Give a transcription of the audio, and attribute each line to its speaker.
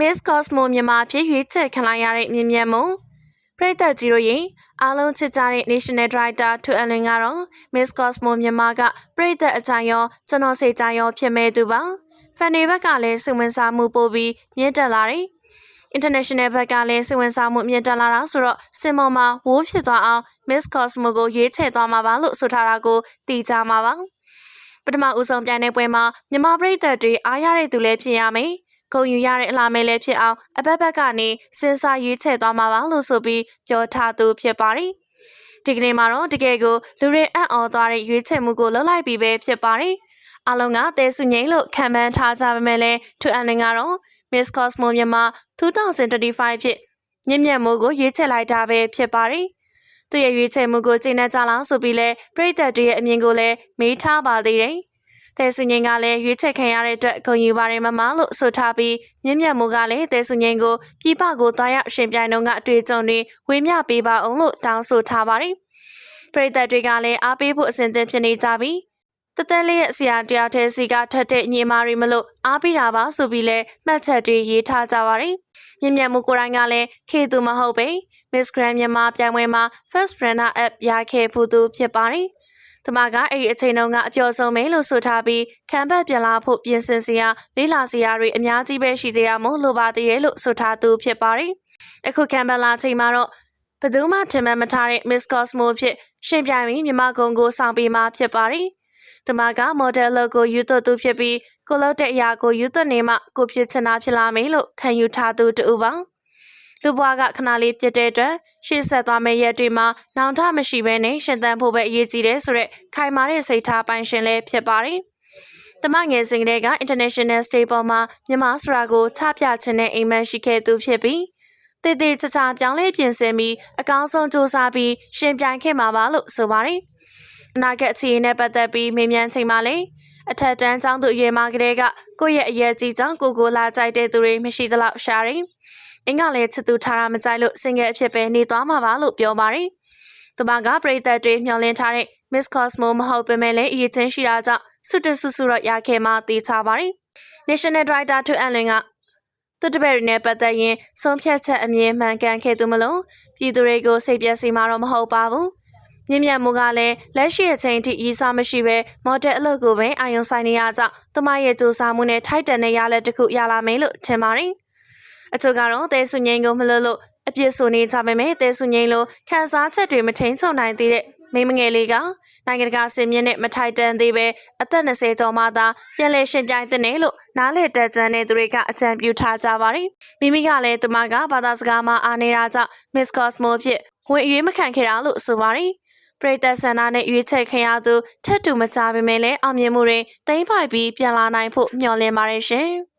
Speaker 1: Miss Cosmo မြန်မာဖြစ်ရွေးချယ်ခံလိုက်ရတဲ့မြင်မြန်မှုပရိသတ်ကြီးတို့ရေအားလုံးချစ်ကြတဲ့ National Director ထူအလွင်ကတော့ Miss Cosmo မြန်မာကပရိသတ်အကြိုင်ရောကျွန်တော်စိတ်ကြိုင်ရောဖြစ်မဲ့သူပါဖန်တွေဘက်ကလည်းစိတ်ဝင်စားမှုပိုပြီးမြင့်တက်လာတယ် International ဘက်ကလည်းစိတ်ဝင်စားမှုမြင့်တက်လာတာဆိုတော့စင်မော်မှာဝိုးဖြစ်သွားအောင် Miss Cosmo ကိုရွေးချယ်သွားမှာပါလို့ဆိုထားတာကိုသိကြမှာပါပထမဦးဆုံးပြိုင်တဲ့ပွဲမှာမြန်မာပရိသတ်တွေအားရတဲ့သူလည်းဖြစ်ရမယ် ဂုံယူရတဲ့အလားမဲလည်းဖြစ်အောင်အဘက်ဘက်ကနေစဉ်းစားရွေးချယ်သွားမှာပါလို့ဆိုပြီးပြောထားသူဖြစ်ပါတယ်ဒီကနေ့မှာတော့တကယ်ကိုလူတွေအံ့ဩသွားတဲ့ရွေးချယ်မှုကိုလုပ်လိုက်ပြီးပဲဖြစ်ပါတယ်အလုံးကတဲဆုငိမ့်လို့ခံမှန်းထားကြပါမယ်လေသူအန်လင်ကတော့ Miss Cosmo မြန်မာ2025ဖြစ်မြင့်မြတ်မှုကိုရွေးချယ်လိုက်တာပဲဖြစ်ပါတယ်သူရဲ့ရွေးချယ်မှုကိုကျင့်တဲ့ကြလားဆိုပြီးလဲပြည်သက်တွေရဲ့အမြင်ကိုလည်းမေးထားပါသေးတယ် တဲဆုငိမ့်ကလည်းရွေးချယ်ခံရတဲ့အတွက်ဂုဏ်ယူပါတယ်မမလို့ဆိုထားပြီးမြင့်မြတ်မှုကလည်းတဲဆုငိမ့်ကိုပြည်ပကိုသွားရောက်ရှင်ပြိုင်တော့ကအတွေ့အကြုံတွေဝေမျှပေးပါအောင်လို့တောင်းဆိုထားပါတယ်ပြည်သက်တွေကလည်းအားပေးဖို့အစဉ်သင့်ဖြစ်နေကြပြီတသက်လေးရဲ့ဆရာတရားထဲစီကထွက်တဲ့ညီမတွေမလို့အားပေးတာပါဆိုပြီးလဲမှတ်ချက်တွေရေးထားကြပါတယ်။မြင့်မြတ်မှုကိုယ်တိုင်ကလည်းခေသူမဟုတ်ပဲ။ Miss Grand မြန်မာပြိုင်ပွဲမှာ First Runner Up ရခဲ့ဖို့သူဖြစ်ပါတယ်။ တမကအဲ့ဒီအချိန်တုန်းကအပျော်ဆုံးပဲလို့ဆိုထားပြီးခံဘက်ပြန်လာဖို့ပြင်ဆင်စရာလေးလာစရာတွေအများကြီးပဲရှိသေးရမို့လိုပါသေးတယ်လို့ဆိုထားသူဖြစ်ပါတယ်။အခုခံဘက်လာချိန်မှာတော့ဘယ်သူမှထင်မှတ်မထားတဲ့ Miss Cosmo ဖြစ်ရှင်ပြိုင်ပြီးမြန်မာကုံကိုဆောင်ပေးမှာဖြစ်ပါတယ်။တမကမော်ဒယ်လော့ကိုယူသွတ်သူဖြစ်ပြီးကိုလောက်တဲ့အရာကိုယူသွတ်နေမှကိုဖြစ်ချင်တာဖြစ်လာမယ်လို့ခံယူထားသူတူပါ လူဘွားကခဏလေးပြစ်တဲ့အတွက်ရှေ့ဆက်သွားမယ့်ရက်တွေမှာနောင်တမရှိဘဲနဲ့ရှင်သန်ဖို့ပဲအရေးကြီးတယ်ဆိုတော့ခိုင်မာတဲ့စိတ်ထားပိုင်ရှင်လည်းဖြစ်ပါတယ်။တမငယ်စဉ်ကတည်းက International Stage ပေါ်မှာမြန်မာစရာကိုချပြခြင်းနဲ့အိမ်မက်ရှိခဲ့သူဖြစ်ပြီးတည်တည်ချာချာပြောင်းလဲပြင်ဆင်ပြီးအကောင်းဆုံးစူးစမ်းပြီးရှင်ပြိုင်ခဲ့မှာပါလို့ဆိုပါတယ်။အနာဂတ်အခြေအနေနဲ့ပတ်သက်ပြီးမေးမြန်းချိန်မှာလေအထက်တန်းကျောင်းသူအရွယ်မကလေးကကိုယ့်ရဲ့အရေးကြီးကြောင့်ကိုကိုလာကြိုက်တဲ့သူတွေမရှိသလောက်ရှာရင် အင်္ဂလည်းချစ်သူထားတာမကြိုက်လို့စင်ငယ်အဖြစ်ပဲနေသွားမှာပါလို့ပြောပါတယ်။သူမကပရိသတ်တွေမျှော်လင့်ထားတဲ့ Miss Cosmo မဟုတ်ပေမဲ့လည်းအရေးချင်းရှိတာကြောင့်စွတ်တဆုစုတော့ရခဲ့မှသိချပါတယ်။ National Director 2 Anlin ကသူတပည့်တွေနဲ့ပတ်သက်ရင်ဆုံးဖြတ်ချက်အမြင်မှန်ကန်ခဲ့သူမလို့ပြည်သူတွေကိုစိတ်ပြည့်စီမှာတော့မဟုတ်ပါဘူး။မြင့်မြတ်မှုကလည်းလက်ရှိအချိန်ထိရည်စားမရှိပဲမော်ဒယ်အလုပ်ကိုပဲအာရုံစိုက်နေရကြောင်းသူမရဲ့စူးစမ်းမှုနဲ့ထိုက်တန်တဲ့ရလက်တစ်ခုရလာမယ်လို့ထင်ပါတယ်။ အချို့ကတော့တဲဆုငိမ့်ကိုမလို့လို့အပြစ်ဆိုနေကြပေမဲ့တဲဆုငိမ့်လိုခံစားချက်တွေမထိန်ချုံနိုင်သေးတဲ့မိမငယ်လေးကနိုင်ငံတကာစင်မြင့်နဲ့မထိုက်တန်သေးပဲအသက်20ကျော်မှသာပြန်လည်ရှင်ပြိုင်တဲ့နယ်လို့နားလေတက်ကြတဲ့သူတွေကအကြံပြုထားကြပါတယ်။မိမိကလည်းသူမကဘာသာစကားမှာအားနေတာကြောင့် Miss Cosmo ဖြစ်ဝင်အရွေးမခံခဲ့တာလို့ဆိုပါတယ်။ပရိသတ်ဆန္ဒနဲ့ရွေးချယ်ခံရသူထက်တူမကြပေမဲ့လည်းအောင်မြင်မှုတွေတိမ့်ပိုက်ပြီးပြန်လာနိုင်ဖို့မျှော်လင့်ပါတယ်ရှင်။